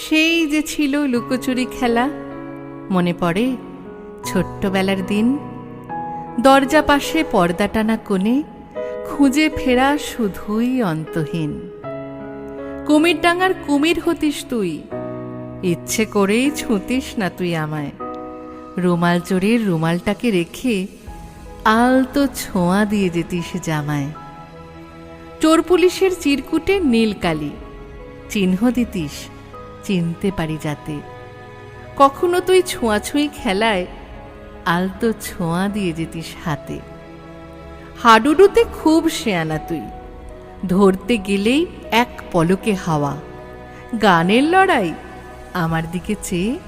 সেই যে ছিল লুকোচুরি খেলা, মনে পড়ে ছোট্টবেলার দিন। দরজা পাশে পর্দা টানা কোণে খুঁজে ফেরা শুধুই অন্তহীন। কুমির ডাঙার কুমির হতিস তুই, ইচ্ছে করেই ছুঁতিস না তুই আমায়। রুমাল চোরের রুমালটাকে রেখে আলতো ছোঁয়া দিয়ে যেতিস জামায়। চোর পুলিশের চিরকুটে নীলকালি, চিহ্ন দিতিস চিনতে পারি যাতে। কখনো তুই ছোঁয়াছুঁই খেলায় আলতো ছোঁয়া দিয়ে যেতিস হাতে। হাডুডুতে খুব শেয়ানা তুই। ধরতে গেলেই এক পলকে হাওয়া। গানের লড়াই আমার দিকে চেয়ে,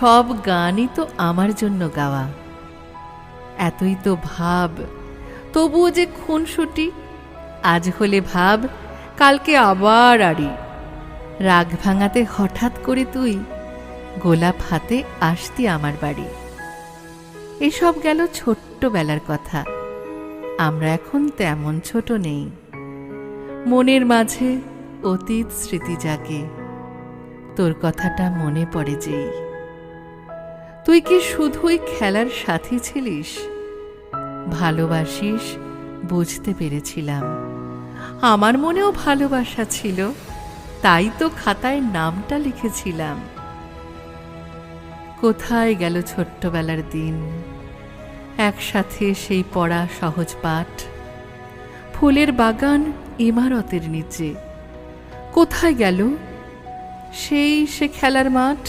সব গানই তো আমার জন্য গাওয়া। এতই তো ভাব, তবুও যে খুনসুটি, আজ হলে ভাব, কালকে আবার আড়ি। রাগ ভাঙাতে হঠাৎ করে তুই গোলাপ হাতে আসতি আমার বাড়ি। এসব গেল ছোট্টবেলার কথা। আমরা এখন তেমন ছোট নেই। মনের মাঝে অতীত স্মৃতি জাগে। তোর কথাটা মনে পড়ে যেই। তুই কি শুধুই খেলার সাথী ছিলিস? ভালোবাসিস বুঝতে পেরেছিলাম। আমার মনেও ভালোবাসা ছিল। তাই তো খাতায় নামটা লিখেছিলাম। কোথায় গেল ছোট্টবেলার দিন? একসাথে সেই পড়া সহজ পাঠ? ফুলের বাগান ইমারতের নিচে। কোথায় গেল? সেই সে খেলার মাঠ?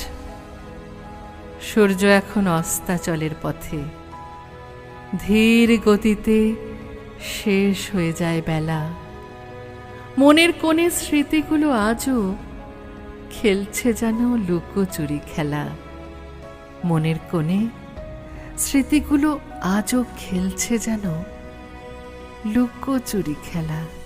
সূর্য এখন অস্তাচলের পথে। ধীর গতিতে শেষ হয়ে যায় বেলা। মনের কোণে স্মৃতিগুলো আজও খেলছে যেন লুকোচুরি খেলা। মনের কোণে স্মৃতিগুলো আজও খেলছে যেন লুকোচুরি খেলা।